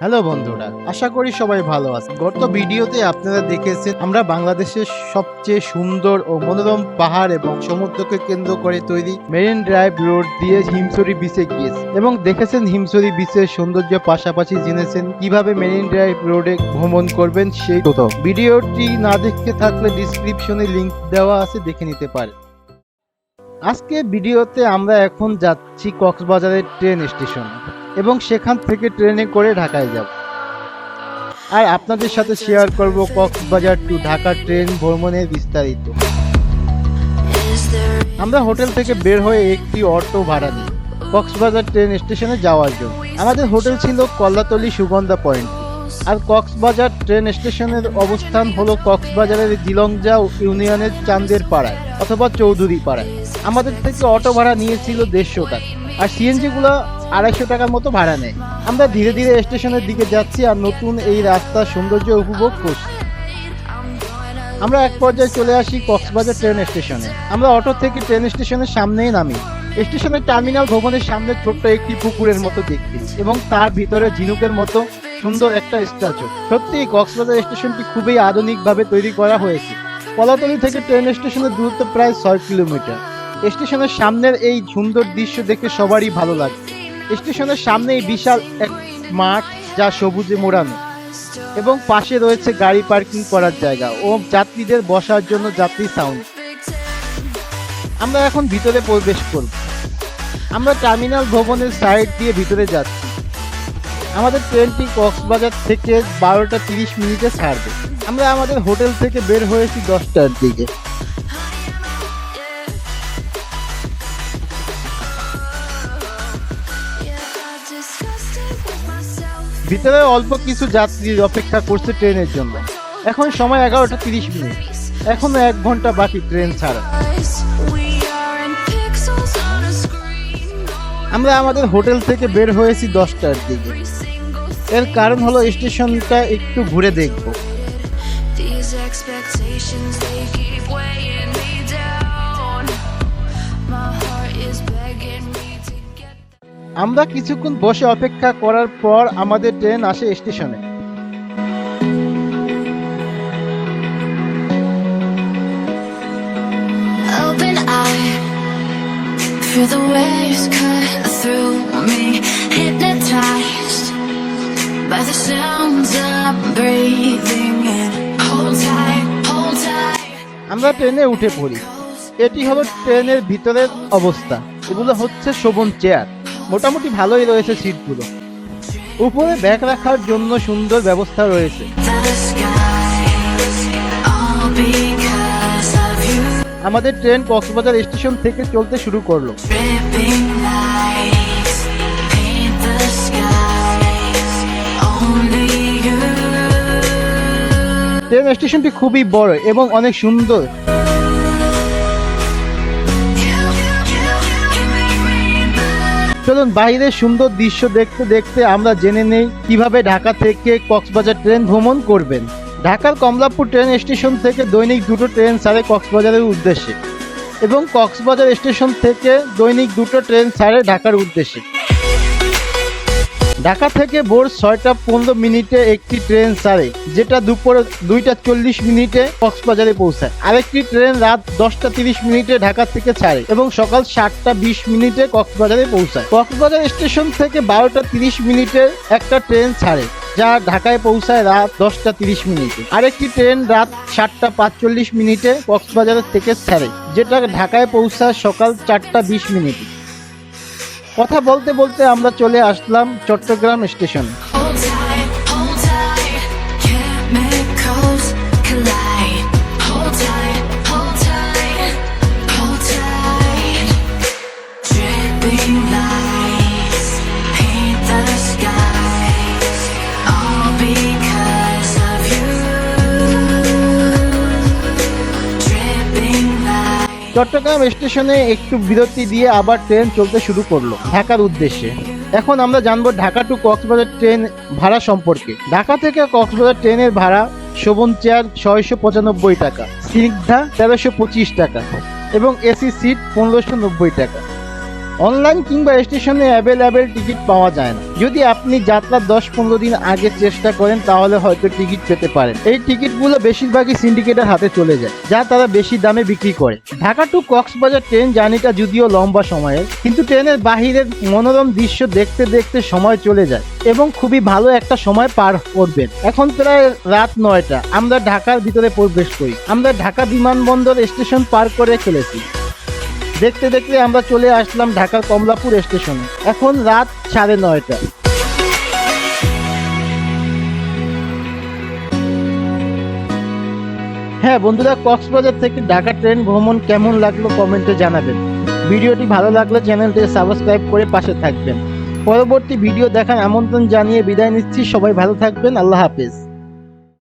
Hello বন্ধুরা, আশা করি সবাই ভালো আছে গত ভিডিওতে আপনারা দেখেছেন, আমরা বাংলাদেশের সবচেয়ে সুন্দর ও মনোরম পাহাড় এবং সমুদ্রকে কেন্দ্র করে তৈরি মেরিন ড্রাইভ রোড দিয়ে হিমসরি বিচে গিয়েছি। এবং দেখেছেন হিমসরি বিচের সৌন্দর্য পাশাপাশি জেনেছেন কীভাবে মেরিন ড্রাইভ রোডে ভ্রমণ করবেন সেই তথ্য। ভিডিওটি না দেখতে থাকলে ডিসক্রিপশনে লিংক দেওয়া আছে, দেখে নিতে পারেন। আজকে ভিডিওতে আমরা এখন যাচ্ছি কক্সবাজারের ট্রেন স্টেশন এবং সেখান থেকে ট্রেনে করে ঢাকায় যাব। আর আপনাদের সাথে শেয়ার করব কক্সবাজার টু ঢাকা ট্রেন ভ্রমণের বিস্তারিত। আমরা হোটেল থেকে বের হয়ে একটি অটো ভাড়া নিই, কক্সবাজার ট্রেন স্টেশনে যাওয়ার জন্য। আমাদের হোটেল ছিল কল্লাতলি সুগন্ধা পয়েন্ট আর কক্সবাজার ট্রেন স্টেশনের অবস্থান হলো কক্সবাজারের জিলংজা ইউনিয়নের চান্দের পাড়ায়, অথবা চৌধুরী পাড়ায়। আমাদের থেকে অটো ভাড়া নিয়েছিল দেড়শো টাকা। আর সিএনজি গুলো আড়াইশো টাকার মতো ভাড়া নেয়। আমরা ধীরে ধীরে স্টেশনের দিকে যাচ্ছি আর নতুন এই রাস্তার সৌন্দর্য উপভোগ করছি। আমরা এক পর্যায়ে চলে আসি কক্সবাজার ট্রেন স্টেশনে। আমরা অটো থেকে ট্রেন স্টেশনের সামনেই নামি। স্টেশনের টার্মিনাল ভবনের সামনে ছোট্ট একটি পুকুরের মতো দেখতে এবং তার ভিতরে ঝিনুকের মতো সুন্দর একটা স্ট্যাচু। সত্যি কক্সবাজার স্টেশনটি খুবই আধুনিকভাবে তৈরি করা হয়েছে। কলাতলি থেকে ট্রেন স্টেশনের দূরত্ব প্রায় ছয় কিলোমিটার। স্টেশনের সামনের এই সুন্দর দৃশ্য দেখে সবারই ভালো লাগে। স্টেশনের সামনেই বিশাল এক মাঠ যা সবুজে মোড়ানো। এবং পাশে রয়েছে গাড়ি পার্কিং করার জায়গা ও যাত্রীদের বসার জন্য যাত্রী সাউন্ড। আমরা এখন ভিতরে প্রবেশ করব। আমরা টার্মিনাল ভবনের সাইড দিয়ে ভিতরে যাচ্ছি। আমাদের ট্রেনটি কক্সবাজার থেকে বারোটা তিরিশ মিনিটে ছাড়বে। আমরা আমাদের হোটেল থেকে বের হয়েছি দশটার দিকে। ভিতরে অল্প কিছু যাত্রী অপেক্ষা করছে ট্রেনের জন্য। এখন সময় এগারোটা তিরিশ মিনিট। এখনও এক ঘণ্টা বাকি ট্রেন ছাড়া। আমরা আমাদের হোটেল থেকে বের হয়েছি দশটার দিকে। এর কারণ হলো স্টেশনটা একটু ঘুরে দেখব। আমরা কিছুক্ষণ বসে অপেক্ষা করার পর আমাদের ট্রেন আসে স্টেশনে. Feel the waves cut through me, hypnotized by the sounds I'm breathing in. Hold tight, hold tight. আমরা ট্রেনে উঠে পড়ি এটি হলো ট্রেনের ভিতরের অবস্থা এগুলো হচ্ছে শোভন চেয়ার মোটামুটি ভালোই রয়েছে সিটগুলো উপরে ব্যাগ রাখার জন্য সুন্দর ব্যবস্থা রয়েছে. আমাদের ট্রেন কক্সবাজার স্টেশন থেকে চলতে শুরু করল. ট্রেন স্টেশনটি খুবই বড় এবং অনেক সুন্দর চলুন বাইরের সুন্দর দৃশ্য দেখতে দেখতে আমরা জেনে নেই কীভাবে ঢাকা থেকে কক্সবাজার ট্রেন ভ্রমণ করবেন। ঢাকার কমলাপুর ট্রেন স্টেশন থেকে দৈনিক দুটো ট্রেন ছাড়ে কক্সবাজারের উদ্দেশ্যে এবং কক্সবাজার স্টেশন থেকে দৈনিক দুটো ট্রেন ছাড়ে ঢাকার উদ্দেশ্যে। ঢাকা থেকে ভোর ছয়টা পনেরো মিনিটে একটি ট্রেন ছাড়ে, যেটা দুপুর দুইটা চল্লিশ মিনিটে কক্সবাজারে পৌঁছায়। আরেকটি ট্রেন রাত দশটা তিরিশ মিনিটে ঢাকা থেকে ছাড়ে এবং সকাল সাতটা বিশ মিনিটে কক্সবাজারে পৌঁছায়। কক্সবাজার স্টেশন থেকে বারোটা তিরিশ মিনিটে একটা ট্রেন ছাড়ে, যা ঢাকায় পৌঁছায় রাত দশটা তিরিশ মিনিটে। আরেকটি ট্রেন রাত সাতটা পাঁচচল্লিশ মিনিটে কক্সবাজারের থেকে ছাড়ে, যেটা ঢাকায় পৌঁছায় সকাল চারটা বিশ মিনিটে। কথা বলতে বলতে আমরা চলে আসলাম চট্টগ্রাম স্টেশন। চট্টগ্রাম স্টেশনে একটু বিরতি দিয়ে আবার ট্রেন চলতে শুরু করল, ঢাকার উদ্দেশ্যে। এখন আমরা জানব ঢাকা টু কক্সবাজার ট্রেন ভাড়া সম্পর্কে। ঢাকা থেকে কক্সবাজার ট্রেনের ভাড়া শোভন চেয়ার ছয়শো পঁচানব্বই টাকা স্নিগ্ধা তেরোশো পঁচিশ টাকা এবং এসি সিট পনেরোশো নব্বই টাকা। অনলাইন কিংবা স্টেশনে অ্যাভেলেবেল টিকিট পাওয়া যায় না। যদি আপনি যাত্রার দশ পনেরো দিন আগে চেষ্টা করেন, তাহলে হয়তো টিকিট পেতে পারেন। এই টিকিটগুলো বেশিরভাগই সিন্ডিকেটের হাতে চলে যায়, যা তারা বেশি দামে বিক্রি করে। ঢাকা টু কক্সবাজার ট্রেন জার্নিটা যদিও লম্বা সময়ের, কিন্তু ট্রেনের বাহিরের মনোরম দৃশ্য দেখতে দেখতে সময় চলে যায় এবং খুবই ভালো একটা সময় পার করবেন। এখন প্রায় রাত নয়টা, আমরা ঢাকার ভিতরে প্রবেশ করি। আমরা ঢাকা বিমানবন্দর স্টেশন পার করে ফেলেছি দেখতে দেখতে আমরা চলে আসলাম ঢাকার কমলাপুর স্টেশনে। এখন রাত সাড়ে নয়টা। হ্যাঁ বন্ধুরা, কক্সবাজার থেকে ঢাকা ট্রেন ভ্রমণ কেমন লাগল কমেন্টে জানাবেন। ভিডিওটি ভালো লাগলে চ্যানেলটি সাবস্ক্রাইব করে পাশে থাকবেন। পরবর্তী ভিডিও দেখার আমন্ত্রণ জানিয়ে বিদায় নিচ্ছি। সবাই ভালো থাকবেন। আল্লাহ হাফেজ।